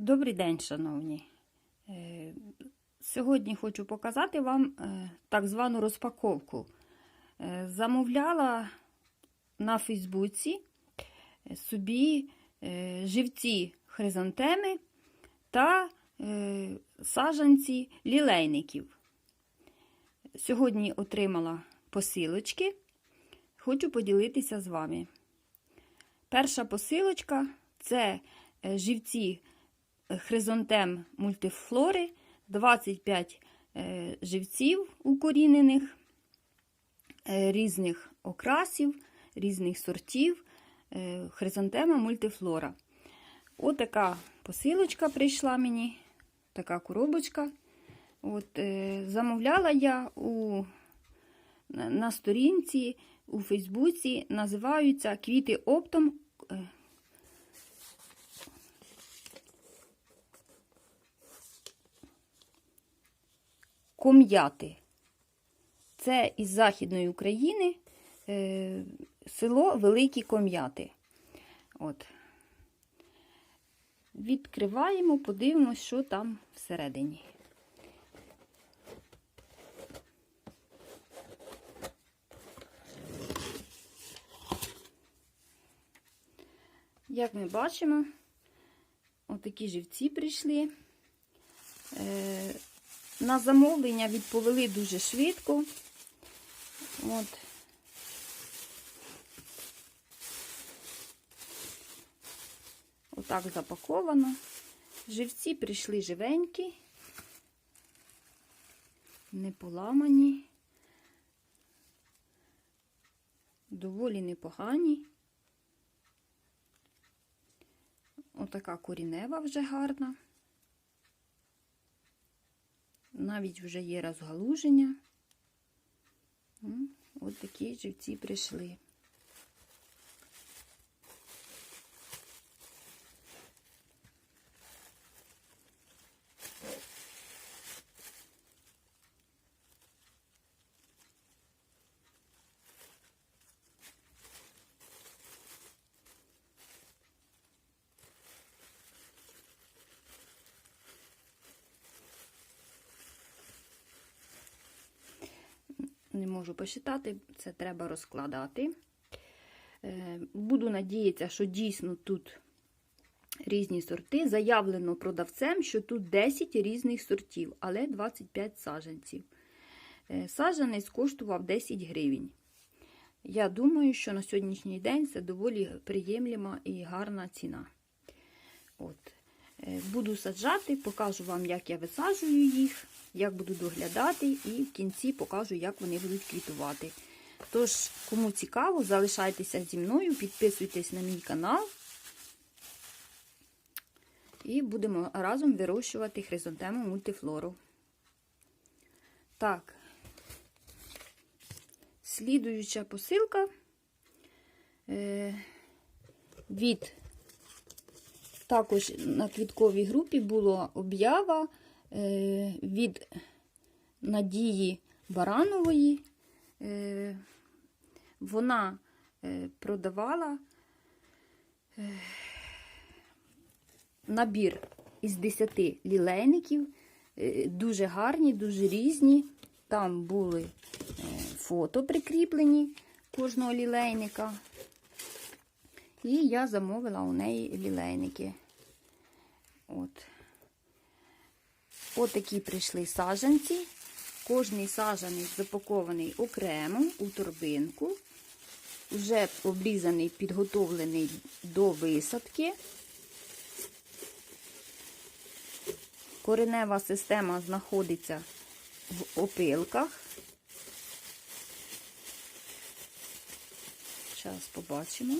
Добрий день, шановні. Е, Сьогодні хочу показати вам е, так звану розпаковку. Е, Замовляла на Фейсбуці собі живці хризантеми та саджанці лілейників. Сьогодні отримала посилочки. Хочу поділитися з вами. Перша посилочка це е, живці хризантем мультифлори, 25 е, живців укорінених, е, різних окрасів, різних сортів е, хризантема мультифлора. Отака посилочка прийшла мені, така коробочка. От, е, Замовляла я у, на, сторінці у Фейсбуці, називаються квіти оптом. е, Ком'яти. Це із Західної України е, село Великі Ком'яти. От. Відкриваємо, подивимось, що там всередині. Як ми бачимо, отакі живці прийшли. Е, на замовлення відповіли дуже швидко. От. Отак запаковано. Живці прийшли живенькі, не поламані, доволі непогані. Отака корінева вже гарна. Навіть вже є розгалуження. Ось такі живці прийшли. Не можу посчитати, це треба розкладати. Е, Буду надіятися, що дійсно тут різні сорти. Заявлено продавцем, що тут 10 різних сортів, але 25 саджанців. Е, Саджанець коштував 10 гривень. Я думаю, що на сьогоднішній день це доволі приємлива і гарна ціна. От. Буду саджати, покажу вам, як я висаджую їх, як буду доглядати, і в кінці покажу, як вони будуть квітувати. Тож, кому цікаво, залишайтеся зі мною, підписуйтесь на мій канал. І будемо разом вирощувати хризантему мультифлору. Так, слідуюча посилка е, від також на квітковій групі була об'ява е, від Надії Баранової. Е, вона е, продавала набір із 10 лілейників, дуже гарні, дуже різні. Там були фото прикріплені кожного лілейника. І я замовила у неї лілейники. От. От такі прийшли саджанці. Кожний саджанець запакований окремо у торбинку. Вже обрізаний, підготовлений до висадки. Коренева система знаходиться в опилках. Зараз побачимо.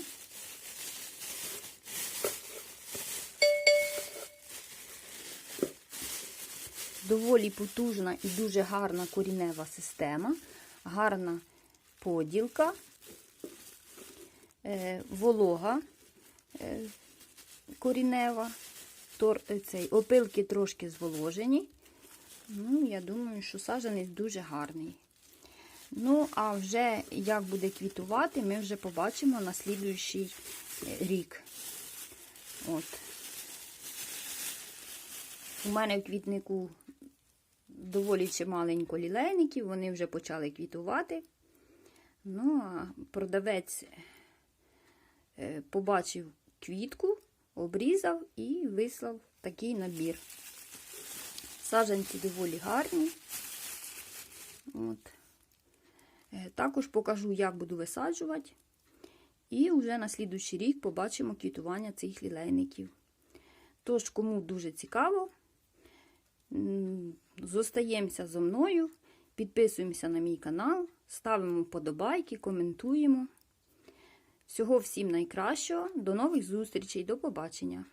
Доволі потужна і дуже гарна корінева система, гарна поділка, е, волога е, корінева, е, цей, опилки трошки зволожені. Ну, Я думаю, що саджанець дуже гарний. Ну, а вже як буде квітувати, ми вже побачимо на слідуючий рік. От. У мене в квітнику доволі чималенько лілейників, вони вже почали квітувати. Ну, а продавець е, побачив квітку, обрізав і вислав такий набір. Саджанці доволі гарні. От. Е, Також покажу, як буду висаджувати. І вже на слідуючий рік побачимо квітування цих лілейників. Тож, кому дуже цікаво, зостаємося зо мною, підписуємося на мій канал, ставимо вподобайки, коментуємо. Всього всім найкращого, до нових зустрічей, до побачення!